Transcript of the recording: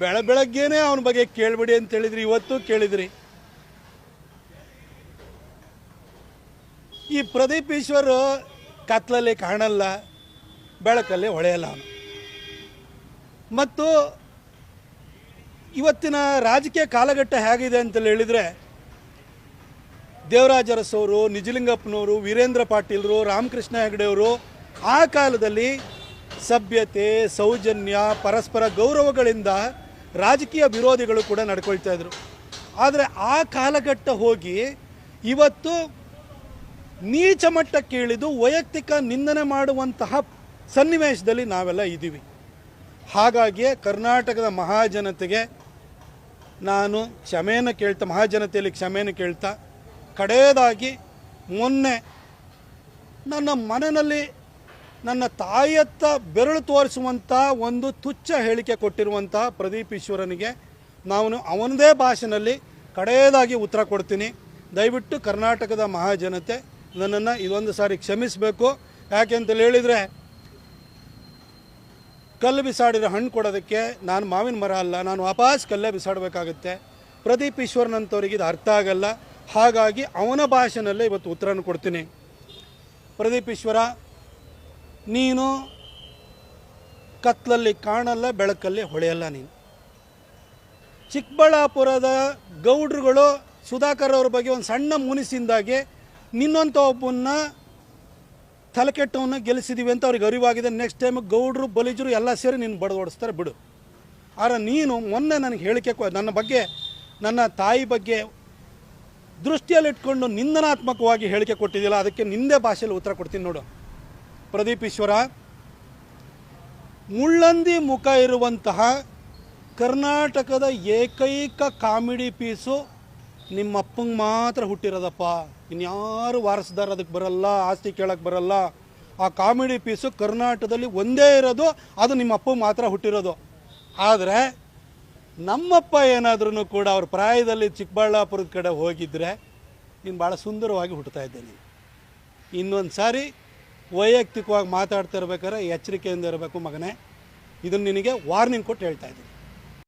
ಬೆಳ ಬೆಳಗ್ಗೆನೇ ಅವನ ಬಗ್ಗೆ ಕೇಳಬೇಡಿ ಅಂತ ಹೇಳಿದ್ರಿ, ಇವತ್ತು ಕೇಳಿದ್ರಿ. ಈ ಪ್ರದೀಪ್ ಈಶ್ವರ್ ಕತ್ಲಲ್ಲಿ ಕಾಣಲ್ಲ, ಬೆಳಕಲ್ಲಿ ಹೊಳೆಯಲ್ಲ ಅವನು. ಮತ್ತು ಇವತ್ತಿನ ರಾಜಕೀಯ ಕಾಲಘಟ್ಟ ಹೇಗಿದೆ ಅಂತ ಹೇಳಿದರೆ ದೇವರಾಜರಸವರು ನಿಜಲಿಂಗಪ್ಪನವರು, ವೀರೇಂದ್ರ ಪಾಟೀಲ್ರು, ರಾಮಕೃಷ್ಣ ಹೆಗಡೆಯವರು ಆ ಕಾಲದಲ್ಲಿ ಸಭ್ಯತೆ, ಸೌಜನ್ಯ, ಪರಸ್ಪರ ಗೌರವಗಳಿಂದ ರಾಜಕೀಯ ವಿರೋಧಿಗಳು ಕೂಡ ನಡ್ಕೊಳ್ತಾ ಇದ್ರು. ಆದರೆ ಆ ಕಾಲಘಟ್ಟ ಹೋಗಿ ಇವತ್ತು ನೀಚ ಮಟ್ಟಕ್ಕೆ ಇಳಿದು ವೈಯಕ್ತಿಕ ನಿಂದನೆ ಮಾಡುವಂತಹ ಸನ್ನಿವೇಶದಲ್ಲಿ ನಾವೆಲ್ಲ ಇದ್ದೀವಿ. ಹಾಗಾಗಿ ಕರ್ನಾಟಕದ ಮಹಾಜನತೆಗೆ ನಾನು ಕ್ಷಮೆಯನ್ನು ಕೇಳ್ತಾ, ಮಹಾಜನತೆಯಲ್ಲಿ ಕ್ಷಮೆಯನ್ನು ಕೇಳ್ತಾ, ಕಡೆಯದಾಗಿ ಮೊನ್ನೆ ನನ್ನ ಮನೆಯಲ್ಲಿ ನನ್ನ ತಾಯಿಯತ್ತ ಬೆರಳು ತೋರಿಸುವಂಥ ಒಂದು ತುಚ್ಛ ಹೇಳಿಕೆ ಕೊಟ್ಟಿರುವಂತಹ ಪ್ರದೀಪ್ ಈಶ್ವರನಿಗೆ ನಾನು ಅವನದೇ ಭಾಷೆನಲ್ಲಿ ಕಡೆಯದಾಗಿ ಉತ್ತರ ಕೊಡ್ತೀನಿ. ದಯವಿಟ್ಟು ಕರ್ನಾಟಕದ ಮಹಾಜನತೆ ನನ್ನನ್ನು ಇದೊಂದು ಸಾರಿ ಕ್ಷಮಿಸಬೇಕು. ಯಾಕೆಂತೇಳಿ ಹೇಳಿದರೆ, ಕಲ್ಲು ಬಿಸಾಡಿರೋ ಹಣ್ಣು ಕೊಡೋದಕ್ಕೆ ನಾನು ಮಾವಿನ ಮರ ಅಲ್ಲ, ನಾನು ವಾಪಸ್ ಕಲ್ಲೇ ಬಿಸಾಡಬೇಕಾಗುತ್ತೆ. ಪ್ರದೀಪ್ ಈಶ್ವರನಂಥವ್ರಿಗೆ ಇದು ಅರ್ಥ ಆಗಲ್ಲ. ಹಾಗಾಗಿ ಅವನ ಭಾಷೆನಲ್ಲೇ ಇವತ್ತು ಉತ್ತರನ ಕೊಡ್ತೀನಿ. ಪ್ರದೀಪ್ ಈಶ್ವರ ನೀನು ಕತ್ಲಲ್ಲಿ ಕಾಣಲ್ಲ, ಬೆಳಕಲ್ಲಿ ಹೊಳೆಯಲ್ಲ ನೀನು. ಚಿಕ್ಕಬಳ್ಳಾಪುರದ ಗೌಡ್ರುಗಳು ಸುಧಾಕರ್ ಅವ್ರ ಬಗ್ಗೆ ಒಂದು ಸಣ್ಣ ಮುನಿಸಿಂದಾಗಿ ನಿನ್ನಂಥ ಒಬ್ಬನ್ನ ತಲೆಕೆಟ್ಟವನ್ನು ಗೆಲ್ಲಿಸಿದೀವಿ ಅಂತ ಅವ್ರಿಗೆ ಅರಿವಾಗಿದೆ. ನೆಕ್ಸ್ಟ್ ಟೈಮ್ ಗೌಡ್ರು, ಬಲಿಜರು ಎಲ್ಲ ಸೇರಿ ನಿನ್ನ ಬಡ್ದು ಬಿಡು. ಆದರೆ ನೀನು ಮೊನ್ನೆ ನನಗೆ ಹೇಳಿಕೆ ನನ್ನ ಬಗ್ಗೆ, ನನ್ನ ತಾಯಿ ಬಗ್ಗೆ ದೃಷ್ಟಿಯಲ್ಲಿಟ್ಕೊಂಡು ನಿಂದನಾತ್ಮಕವಾಗಿ ಹೇಳಿಕೆ ಕೊಟ್ಟಿದ್ದಿಲ್ಲ ಅದಕ್ಕೆ ನಿಂದೇ ಭಾಷೆಯಲ್ಲಿ ಉತ್ತರ ಕೊಡ್ತೀನಿ ನೋಡು. ಪ್ರದೀಪ್ ಈಶ್ವರ, ಮುಳ್ಳಂದಿ ಮುಖ ಇರುವಂತಹ ಕರ್ನಾಟಕದ ಏಕೈಕ ಕಾಮಿಡಿ ಪೀಸು ನಿಮ್ಮಪ್ಪಂಗೆ ಮಾತ್ರ ಹುಟ್ಟಿರೋದಪ್ಪ. ಇನ್ಯಾರು ವಾರಸ್ದಾರ ಅದಕ್ಕೆ ಬರಲ್ಲ, ಆಸ್ತಿ ಕೇಳಕ್ಕೆ ಬರಲ್ಲ. ಆ ಕಾಮಿಡಿ ಪೀಸು ಕರ್ನಾಟಕದಲ್ಲಿ ಒಂದೇ ಇರೋದು, ಅದು ನಿಮ್ಮ ಅಪ್ಪ ಮಾತ್ರ ಹುಟ್ಟಿರೋದು. ಆದರೆ ನಮ್ಮಪ್ಪ ಏನಾದ್ರೂ ಕೂಡ ಅವ್ರ ಪ್ರಾಯದಲ್ಲಿ ಚಿಕ್ಕಬಳ್ಳಾಪುರದ ಕಡೆ ಹೋಗಿದ್ದರೆ ನೀನು ಭಾಳ ಸುಂದರವಾಗಿ ಹುಟ್ಟುತ್ತಾ ಇದ್ದೆ ನೀನು. ಇನ್ನೊಂದು ಸಾರಿ ವೈಯಕ್ತಿಕವಾಗಿ ಮಾತಾಡ್ತಾ ಇರ್ಬೇಕಾದ್ರೆ ಎಚ್ಚರಿಕೆಯಿಂದ ಇರಬೇಕು ಮಗನೇ. ಇದನ್ನು ನಿನಗೆ ವಾರ್ನಿಂಗ್ ಕೊಟ್ಟು ಹೇಳ್ತಾ ಇದ್ದೀನಿ.